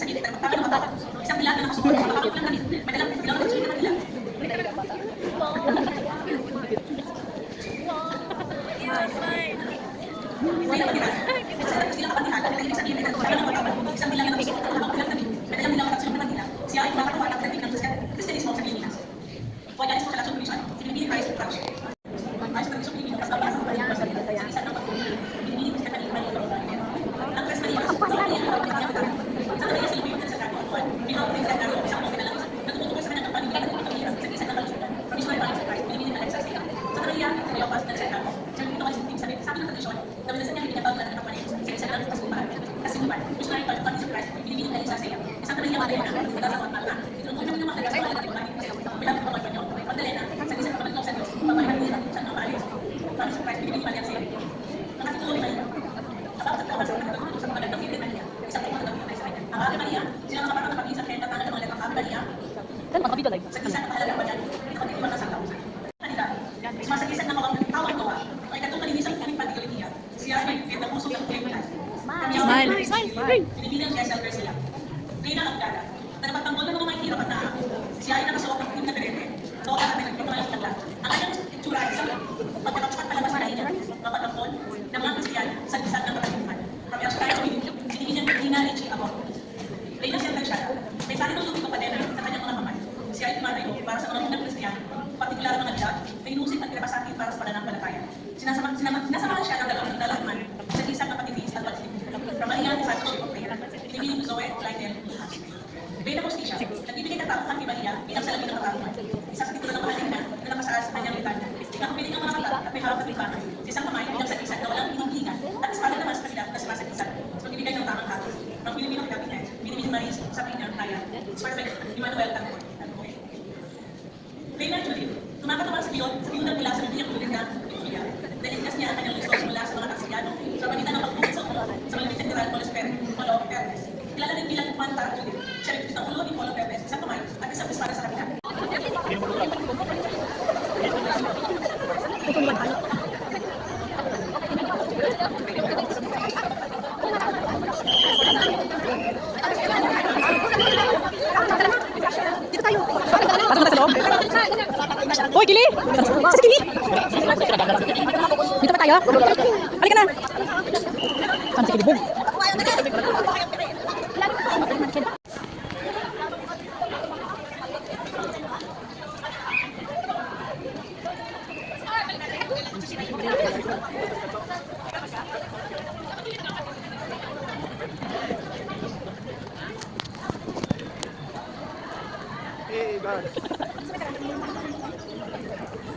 sa gilid. Tama na mata. Isang bilang na nakasuot. Madalang bilang na nakasuot. Kan video live. sa isa na mahalaga pa Smile. Smile. Pinibilang siya sa sila. Kaya na ang gala, na mga mahihirap at naako, siya ay nakasuot ng puting na berete, Ito ang ating nagpapalala ng lahat. Ang kanyang itsura ay isang pagkakapag palabas na ina, mapatapon, ng mga Kristiyan sa isang ng katalimutan. Kami ang tayo binibigyan ng hinali siya ako. Reyna siya tayo siya. May sari ng lupit kapadena sa kanyang mga kamay. Siya ay tumatayo para sa mga hinang Kristiyan, partikular ng kanila, may inusin at pinapasakit para sa pananampalataya. Sinasama, sinama, sinasamahan siya ng dalawang dalawang sa isang kapatibis at pagsinig. Ramalian sa Ship of Prayer. Pinili Zoe, Lionel, Reyna Postisha, nagbibigay katapuhan kay Maria bilang salamin ng katarungan. Isa sa titulo ng kahalina na nakasaad sa kanyang litanya. Nakapiling ang mga kata at may harap at libangan. Sa isang kamay bilang sagisan na walang hinihingan at espada naman sa kanila na sumasagisan. Sa pagbibigay ng tamang hatol. Ang Pilipino Cabinet, Binibig Maris, Sabrina, Raya, Perfect, Emmanuel Tancoy. Reyna Judith, tumatatawa sa biyon, sa ng mula sa bibiyang ulit na Biblia. Naligtas niya ang kanyang listos mula sa mga taksiyano sa pagitan ng pagbukas sa sa na General Polos Polo Perez. Kilala din bilang Fanta Judith. Siya rin ang ulo ni Polo Perez, isang kamay at isang espada sa kabila. Pasok na sa loob. Hoy, Kili! Sa Kili! Dito pa tayo? Halika na! Saan si Kili? Boom! very good.